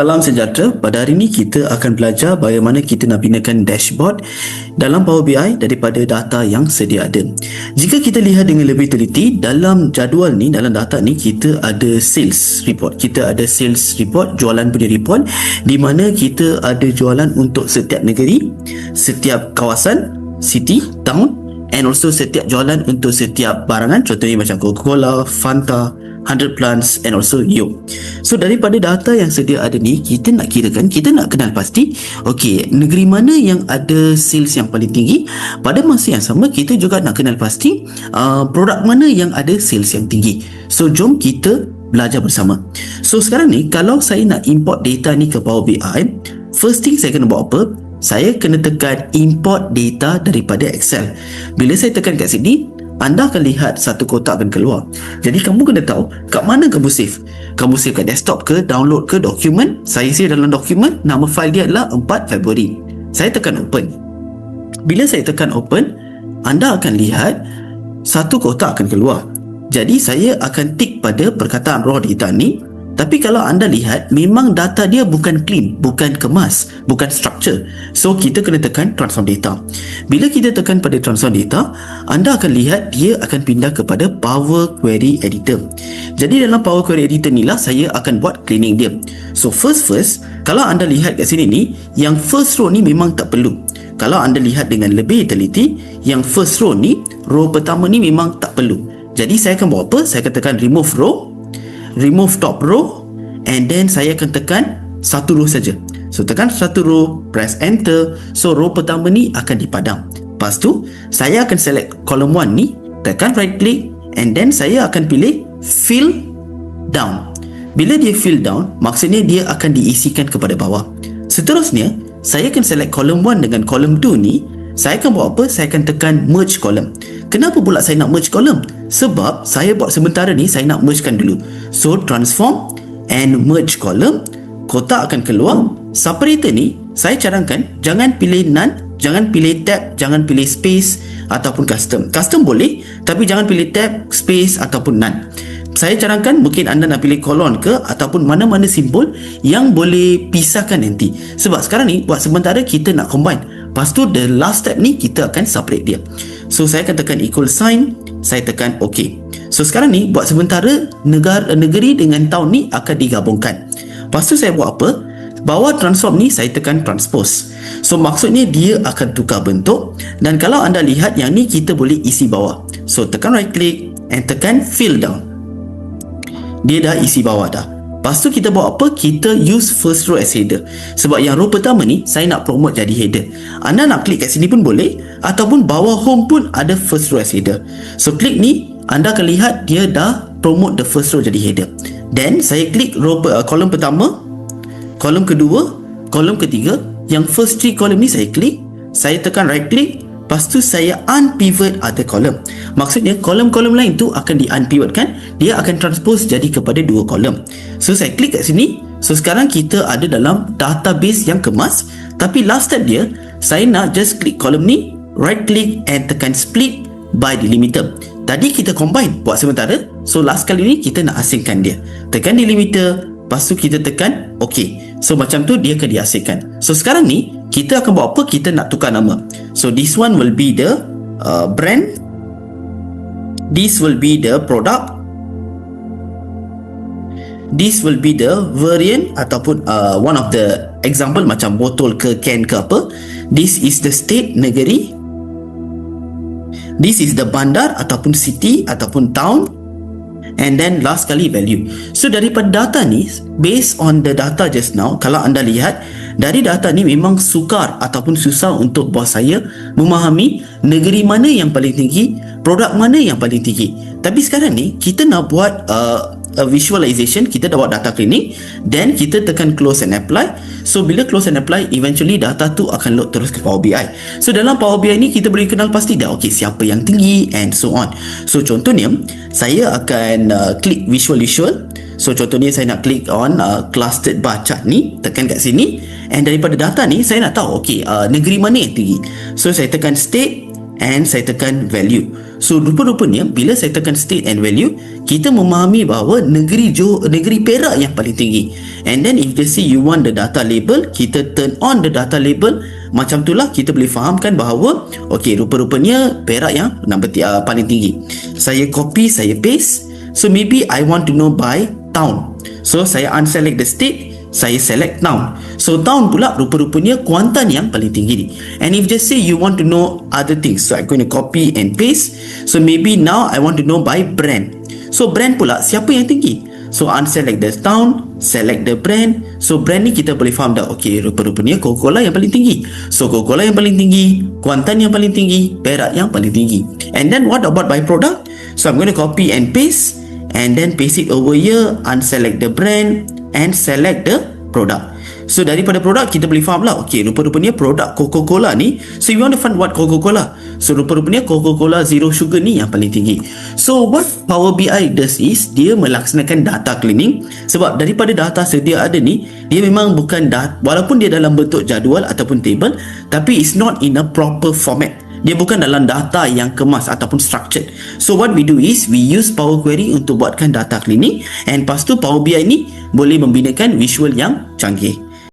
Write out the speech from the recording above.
Salam sejahtera. Pada hari ini kita akan belajar bagaimana kita nak binakan dashboard dalam Power BI daripada data yang sedia ada. Jika kita lihat dengan lebih teliti, dalam jadual ni, dalam data ni kita ada sales report. Kita ada sales report, jualan punya report di mana kita ada jualan untuk setiap negeri, setiap kawasan, city, town and also setiap jualan untuk setiap barangan contohnya macam Coca-Cola, Fanta, 100 plants and also you. So daripada data yang sedia ada ni kita nak kirakan kita nak kenal pasti okey negeri mana yang ada sales yang paling tinggi pada masa yang sama kita juga nak kenal pasti uh, produk mana yang ada sales yang tinggi. So jom kita belajar bersama. So sekarang ni kalau saya nak import data ni ke Power BI first thing saya kena buat apa? Saya kena tekan import data daripada Excel. Bila saya tekan kat sini, anda akan lihat satu kotak akan keluar. Jadi kamu kena tahu kat mana kamu save. Kamu save kat desktop ke, download ke, dokumen. Saya save dalam dokumen, nama file dia adalah 4 Februari. Saya tekan open. Bila saya tekan open, anda akan lihat satu kotak akan keluar. Jadi saya akan tik pada perkataan raw data ni tapi kalau anda lihat memang data dia bukan clean, bukan kemas, bukan structure. So kita kena tekan transform data. Bila kita tekan pada transform data, anda akan lihat dia akan pindah kepada Power Query Editor. Jadi dalam Power Query Editor ni lah saya akan buat cleaning dia. So first first, kalau anda lihat kat sini ni, yang first row ni memang tak perlu. Kalau anda lihat dengan lebih teliti, yang first row ni, row pertama ni memang tak perlu. Jadi saya akan buat apa? Saya akan tekan remove row remove top row and then saya akan tekan satu row saja. So tekan satu row, press enter. So row pertama ni akan dipadam. Lepas tu saya akan select column 1 ni, tekan right click and then saya akan pilih fill down. Bila dia fill down, maksudnya dia akan diisikan kepada bawah. Seterusnya, saya akan select column 1 dengan column 2 ni saya akan buat apa? Saya akan tekan merge column. Kenapa pula saya nak merge column? Sebab saya buat sementara ni saya nak mergekan dulu. So transform and merge column. Kotak akan keluar. Separator ni saya cadangkan jangan pilih none, jangan pilih tab, jangan pilih space ataupun custom. Custom boleh tapi jangan pilih tab, space ataupun none. Saya cadangkan mungkin anda nak pilih kolon ke ataupun mana-mana simbol yang boleh pisahkan nanti. Sebab sekarang ni buat sementara kita nak combine. Lepas tu the last step ni kita akan separate dia. So saya akan tekan equal sign, saya tekan OK. So sekarang ni buat sementara negara negeri dengan tahun ni akan digabungkan. Lepas tu saya buat apa? Bawah transform ni saya tekan transpose. So maksudnya dia akan tukar bentuk dan kalau anda lihat yang ni kita boleh isi bawah. So tekan right click and tekan fill down. Dia dah isi bawah dah. Lepas tu kita buat apa? Kita use first row as header. Sebab yang row pertama ni saya nak promote jadi header. Anda nak klik kat sini pun boleh ataupun bawah home pun ada first row as header. So klik ni anda akan lihat dia dah promote the first row jadi header. Then saya klik row uh, kolom pertama, kolom kedua, kolom ketiga. Yang first three kolom ni saya klik, saya tekan right click Lepas tu saya unpivot other column. Maksudnya kolom-kolom lain tu akan di unpivotkan, dia akan transpose jadi kepada dua kolom. So saya klik kat sini. So sekarang kita ada dalam database yang kemas, tapi last step dia, saya nak just klik kolom ni, right click and tekan split by delimiter. Tadi kita combine buat sementara. So last kali ni kita nak asingkan dia. Tekan delimiter, lepas tu kita tekan OK. So macam tu dia akan diasingkan. So sekarang ni kita akan buat apa? Kita nak tukar nama. So this one will be the uh, brand. This will be the product. This will be the variant ataupun uh, one of the example macam botol ke can ke apa. This is the state negeri. This is the bandar ataupun city ataupun town and then last kali value so daripada data ni based on the data just now kalau anda lihat dari data ni memang sukar ataupun susah untuk bos saya memahami negeri mana yang paling tinggi, produk mana yang paling tinggi. Tapi sekarang ni kita nak buat uh, a visualization, kita dah buat data cleaning, then kita tekan close and apply. So bila close and apply, eventually data tu akan load terus ke Power BI. So dalam Power BI ni kita boleh kenal pasti dah okay siapa yang tinggi and so on. So contohnya saya akan uh, klik visual visual. So contohnya saya nak klik on uh, clustered bar chart ni, tekan kat sini And daripada data ni saya nak tahu okey uh, negeri mana yang tinggi. So saya tekan state and saya tekan value. So rupa-rupanya bila saya tekan state and value, kita memahami bahawa negeri Jo negeri Perak yang paling tinggi. And then if they say you want the data label, kita turn on the data label, macam itulah kita boleh fahamkan bahawa okey rupa-rupanya Perak yang nombor uh, paling tinggi. Saya copy, saya paste. So maybe I want to know by town. So saya unselect the state saya select town. So town pula rupa-rupanya Kuantan yang paling tinggi ni. And if just say you want to know other things, so I'm going to copy and paste. So maybe now I want to know by brand. So brand pula siapa yang tinggi? So unselect the town, select the brand. So brand ni kita boleh faham dah. Okay, rupa-rupanya Coca-Cola yang paling tinggi. So Coca-Cola yang paling tinggi, Kuantan yang paling tinggi, Perak yang paling tinggi. And then what about by product? So I'm going to copy and paste and then paste it over here, unselect the brand, and select the product. So daripada produk kita boleh faham lah Okay rupa-rupanya produk Coca-Cola ni So you want to find what Coca-Cola? So rupa-rupanya Coca-Cola Zero Sugar ni yang paling tinggi. So what Power BI does is Dia melaksanakan data cleaning. Sebab daripada data sedia ada ni Dia memang bukan data Walaupun dia dalam bentuk jadual ataupun table Tapi it's not in a proper format dia bukan dalam data yang kemas ataupun structured. So what we do is we use Power Query untuk buatkan data cleaning and lepas tu Power BI ni boleh membinakan visual yang canggih.